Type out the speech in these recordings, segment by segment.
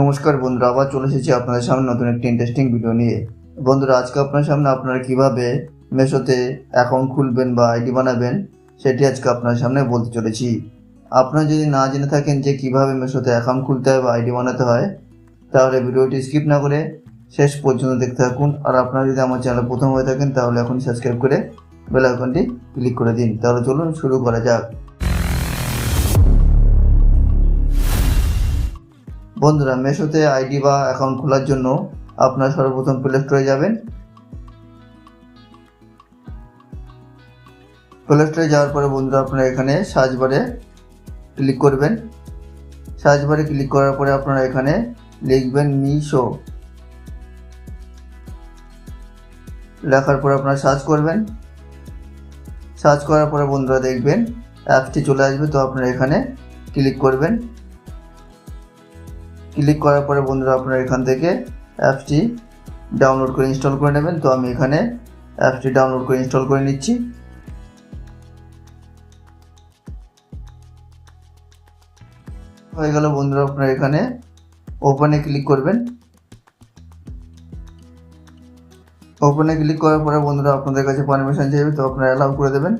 নমস্কার বন্ধুরা, আবার চলে এসেছি আপনাদের সামনে নতুন একটি ইন্টারেস্টিং ভিডিও নিয়ে। বন্ধুরা, আজকে আপনার সামনে আপনারা কীভাবে মেশোতে অ্যাকাউন্ট খুলবেন বা আইডি বানাবেন, সেটি আজকে আপনার সামনে বলতে চলেছি। আপনারা যদি না জেনে থাকেন যে কীভাবে মেশোতে অ্যাকাউন্ট খুলতে হয় বা আইডি বানাতে হয়, তাহলে ভিডিওটি স্কিপ না করে শেষ পর্যন্ত দেখতে থাকুন। আর আপনারা যদি আমার চ্যানেল প্রথম হয়ে থাকেন, তাহলে এখন সাবস্ক্রাইব করে বেল আইকনটি ক্লিক করে দিন। তাহলে চলুন শুরু করা যাক। বন্ধুরা, মেশোতে আইডি বা অ্যাকাউন্ট খোলার জন্য আপনারা সর্বপ্রথম প্লে স্টোরে যাবেন। প্লে স্টোরে যাওয়ার পরে বন্ধুরা, আপনারা এখানে সার্চ বারে ক্লিক করবেন। সার্চ বারে ক্লিক করার পরে আপনারা এখানে লিখবেন মিশো। লেখার পরে আপনারা সার্চ করবেন। সার্চ করার পরে বন্ধুরা দেখবেন অ্যাপটি চলে আসবে, তো আপনারা এখানে ক্লিক করবেন। ক্লিক করার পরে বন্ধুরা আপনারা এখান থেকে অ্যাপসটি ডাউনলোড করে ইনস্টল করে নেবেন। তো আমি এখানে অ্যাপসটি ডাউনলোড করে ইনস্টল করে নিচ্ছি। হয়ে গেল বন্ধুরা আপনারা এখানে ওপেনে ক্লিক করবেন। ওপেনে ক্লিক করার পরে বন্ধুরা আপনাদের কাছে পারমিশন চাইবে, তো আপনারা অ্যালাউ করে দেবেন।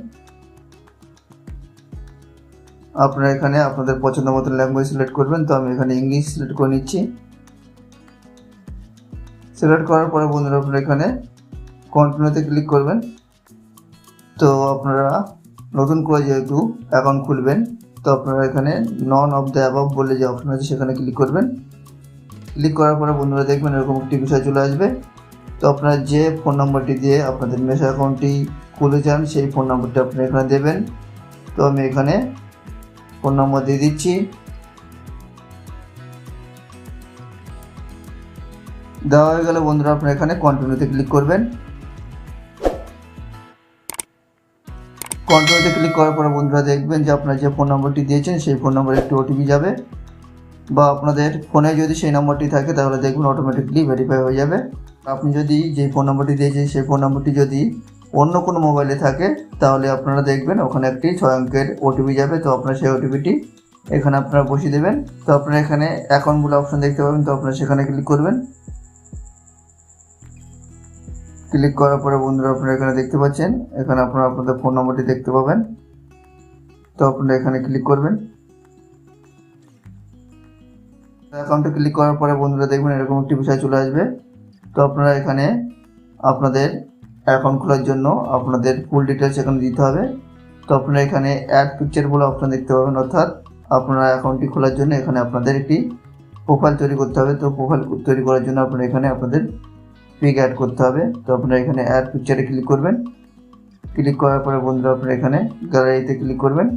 আপনারা এখানে আপনাদের পছন্দ মতো ল্যাঙ্গুয়েজ সিলেক্ট করবেন, তো আমি এখানে ইংলিশ সিলেক্ট করে নিচ্ছি। সিলেক্ট করার পরে বন্ধুরা আপনারা এখানে কন্টিনিউতে ক্লিক করবেন। তো আপনারা নতুন করে যেহেতু অ্যাকাউন্ট খুলবেন, তো আপনারা এখানে নন অফ দ্য অ্যাবাভ বলে যে অপশন আছে সেখানে ক্লিক করবেন। ক্লিক করার পরে বন্ধুরা দেখবেন এরকম একটি বিষয় চলে আসবে। তো আপনারা যে ফোন নম্বরটি দিয়ে আপনাদের মেশো অ্যাকাউন্টটি খুলে চান সেই ফোন নম্বরটি আপনি এখানে দেবেন। তো আমি এখানে ফোন নম্বর দিয়ে দিচ্ছি। দেওয়া হয়ে গেলে বন্ধুরা আপনারা এখানে কন্টিনিউতে ক্লিক করবেন। কন্টিনিউতে ক্লিক করার পরে বন্ধুরা দেখবেন যে আপনার যে ফোন নম্বরটি দিয়েছেন, সেই ফোন নম্বরে একটি ওটিপি যাবে। বা আপনাদের ফোনে যদি সেই নম্বরটি থাকে, তাহলে দেখবেন অটোমেটিকলি ভেরিফাই হয়ে যাবে। আপনি যদি যে ফোন নম্বরটি দিয়েছেন, সেই ফোন নম্বরটি যদি অন্য কোনো মোবাইলে থাকে, তাহলে আপনারা দেখবেন ওখানে একটি ছয় অঙ্কের ওটিপি যাবে। তো আপনারা সেই ওটিপিটি এখানে আপনারা বসিয়ে দেবেন। তো আপনারা এখানে অ্যাকাউন্ট বলে অপশন দেখতে পাবেন। তো আপনারা সেখানে ক্লিক করবেন। ক্লিক করার পরে বন্ধুরা আপনারা এখানে দেখতে পাচ্ছেন। এখানে আপনারা আপনাদের ফোন নম্বরটি দেখতে পাবেন। তো আপনারা এখানে ক্লিক করবেন। অ্যাকাউন্টে ক্লিক করার পরে বন্ধুরা দেখবেন এরকম একটি বিষয় চলে আসবে। তো আপনারা এখানে আপনাদের অ্যাকাউন্ট খোলার জন্য আপনাদের ফুল ডিটেলস এখানে দিতে হবে। তো আপনারা এখানে অ্যাড পিকচার বলে অপশন দেখতে পাবেন, অর্থাৎ আপনারা অ্যাকাউন্টটি খোলার জন্য এখানে আপনাদের একটি প্রোফাইল তৈরি করতে হবে। তো প্রোফাইল তৈরি করার জন্য আপনারা এখানে আপনাদের পিক অ্যাড করতে হবে। তো আপনারা এখানে অ্যাড পিকচারে ক্লিক করবেন। ক্লিক করার পরে বন্ধুরা আপনারা এখানে গ্যালারিতে ক্লিক করবেন।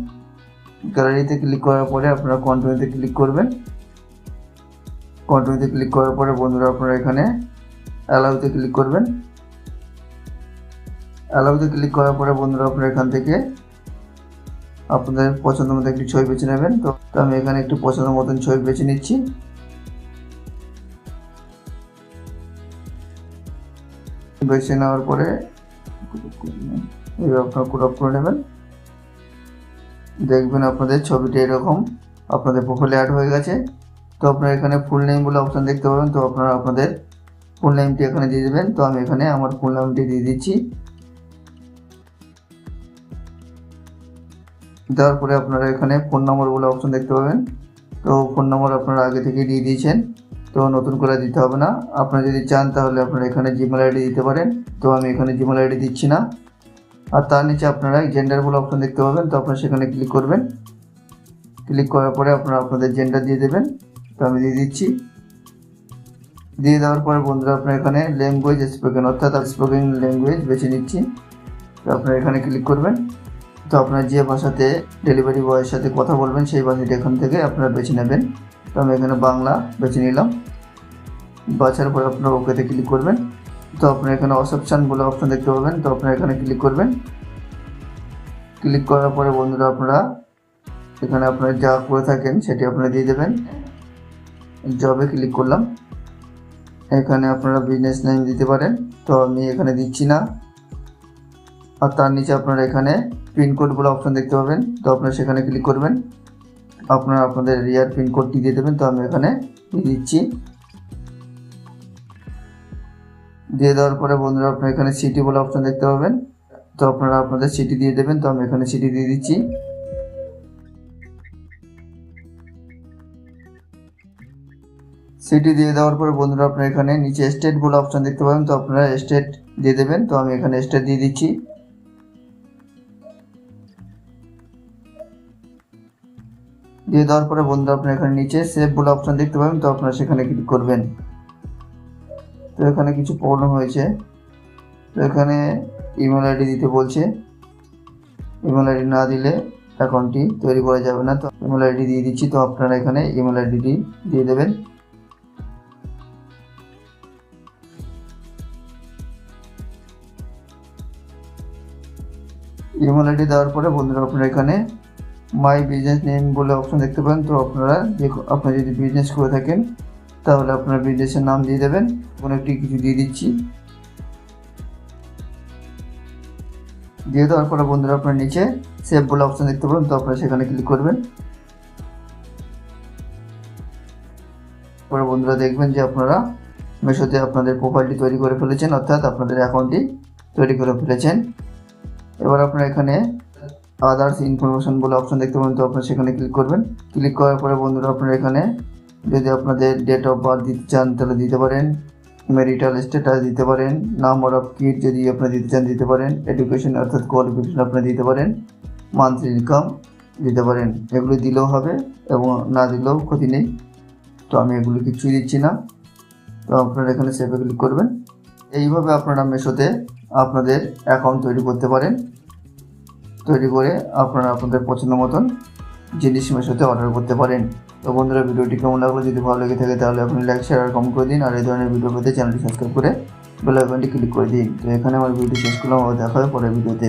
গ্যালারিতে ক্লিক করার পরে আপনারা কন্টিনিউতে ক্লিক করবেন। কন্টিনিউতে ক্লিক করার পরে বন্ধুরা আপনারা এখানে অ্যালাউতে ক্লিক করবেন। অ্যালাউতে ক্লিক করার পরে বন্ধুরা আপনারা এখান থেকে আপনাদের পছন্দ মতো একটি ছবি বেছে নেবেন। তো আমি এখানে একটু পছন্দ মতন ছবি বেছে নিচ্ছি। বেছে নেওয়ার পরে এইভাবে আপনারা কুট করে নেবেন। দেখবেন আপনাদের ছবিটি এরকম, আপনাদের প্রোফাইলে অ্যাড হয়ে গেছে। তো আপনারা এখানে ফুল নেম বলে অপশান দেখতে পাবেন। তো আপনারা আপনাদের ফুল নেমটি এখানে দিয়ে দেবেন। তো আমি এখানে আমার ফুল নেমটি দিয়ে দিচ্ছি। দেওয়ার পরে আপনারা এখানে ফোন নম্বর বলে অপশন দেখতে পাবেন। তো ফোন নম্বর আপনারা আগে থেকে দিয়ে দিয়েছেন, তো নতুন করে দিতে হবে না। আপনারা যদি চান তাহলে আপনারা এখানে জিমেল আইডি দিতে পারেন। তো আমি এখানে জিমেল আইডি দিচ্ছি না। আর তার নিচে আপনারা জেন্ডার বলে অপশন দেখতে পাবেন, তো আপনারা সেখানে ক্লিক করবেন। ক্লিক করার পরে আপনারা আপনাদের জেন্ডার দিয়ে দেবেন, তো আমি দিয়ে দিচ্ছি। দিয়ে দেওয়ার পরে বন্ধুরা আপনার এখানে ল্যাঙ্গুয়েজ স্পোকেন অর্থাৎ স্পোকেন ল্যাঙ্গুয়েজ বেছে নিচ্ছি। তো আপনারা এখানে ক্লিক করবেন। তো আপনার যে ভাষাতে ডেলিভারি বয়ের সাথে কথা বলবেন, সেই ভাষাটি এখান থেকে আপনারা বেছে নেবেন। তো আমি এখানে বাংলা বেছে নিলাম। বাছার পরে আপনারা ওকেতে ক্লিক করবেন। তো আপনার এখানে অসপশান বলে অপশন দেখতে পাবেন। তো আপনারা এখানে ক্লিক করবেন। ক্লিক করার পরে বন্ধুরা আপনারা এখানে আপনারা যা করে থাকেন, সেটি আপনারা দিয়ে দেবেন। জবে ক্লিক করলাম। এখানে আপনারা বিজনেস নেম দিতে পারেন। তো আমি এখানে দিচ্ছি না। আর তার নিচে আপনারা এখানে পিনকোড বলে অপশন দেখতে পাবেন। তো আপনারা সেখানে ক্লিক করবেন। আপনারা আপনাদের এরিয়ার পিনকোডটি দিয়ে দেবেন। তো আমি এখানে দিয়ে দিচ্ছি। দিয়ে দেওয়ার পরে বন্ধুরা, আপনারা এখানে সিটি বলে অপশন দেখতে পাবেন। তো আপনারা আপনাদের সিটি দিয়ে দেবেন। তো আমি এখানে সিটি দিয়ে দিচ্ছি। সিটি দিয়ে দেওয়ার পরে বন্ধুরা, আপনারা এখানে নিচে স্টেট বলে অপশন দেখতে পাবেন। তো আপনারা স্টেট দিয়ে দেবেন। তো আমি এখানে স্টেট দিয়ে দিচ্ছি। দিয়ে দেওয়ার পরে বন্ধুরা আপনারা এখানে নিচে সেভ বলে অপশন দেখতে পাবেন, তো আপনারা সেখানে ক্লিক করবেন। তো এখানে কিছু প্রবলেম হয়েছে। তো এখানে ইমেল আইডি দিতে বলছে। ইমেল আইডি না দিলে অ্যাকাউন্টটি তৈরি করা যাবে না। তো ইমেল আইডি দিয়ে দিচ্ছি, তো আপনারা এখানে ইমেল আইডিটি দিয়ে দেবেন। ইমেল আইডি দেওয়ার পরে বন্ধুরা আপনারা এখানে মাই বিজনেস নেম বলে অপশন দেখতে পাবেন তো আপনারা যে আপনি যদি বিজনেস করে থাকেন, তাহলে আপনার বিজনেসের নাম দিয়ে দেবেন। কোনো একটি কিছু দিয়ে দিচ্ছি। দিয়ে দেওয়ার পরে বন্ধুরা আপনার নিচে সেভ বলে অপশন দেখতে পাবেন তো আপনারা সেখানে ক্লিক করবেন। পরে বন্ধুরা দেখবেন যে আপনারা মেশোতে আপনাদের প্রোফাইলটি তৈরি করে ফেলেছেন, অর্থাৎ আপনাদের অ্যাকাউন্টটি তৈরি করে ফেলেছেন। এবার আপনারা এখানে আদার্স ইনফরমেশন বলে অপশন দেখতে পাবেন, তো আপনারা সেখানে ক্লিক করবেন। ক্লিক করার পরে বন্ধুরা, আপনারা এখানে যদি আপনাদের ডেট অফ বার্থ দিতে চান, তাহলে দিতে পারেন। ম্যারিটাল স্ট্যাটাস দিতে পারেন। নাম্বার অফ কিড যদি আপনারা দিতে চান, দিতে পারেন। এডুকেশন অর্থাৎ কোয়ালিফিকেশন আপনারা দিতে পারেন। মান্থলি ইনকাম দিতে পারেন। এগুলো দিলেও হবে এবং না দিলেও ক্ষতি নেই। তো আমি এগুলো কিছুই দিচ্ছি না। তো আপনারা এখানে সেভে ক্লিক করবেন। এইভাবে আপনারা মেশোতে আপনাদের অ্যাকাউন্ট তৈরি করতে পারেন। তৈরি করে আপনারা আপনাদের পছন্দ মতন জিনিস মেশোতে অর্ডার করতে পারেন। তো বন্ধুরা, ভিডিওটি কেমন লাগল? যদি ভালো লেগে থাকে তাহলে আপনি লাইক শেয়ার আর কমেন্ট করে দিন। আর এই ধরনের ভিডিও পেতে চ্যানেলটি সাবস্ক্রাইব করে বেল আইকনটি ক্লিক করে দিন। তো এখানে আমার ভিডিও শেষ করলাম। আবার দেখা হবে পরের ভিডিওতে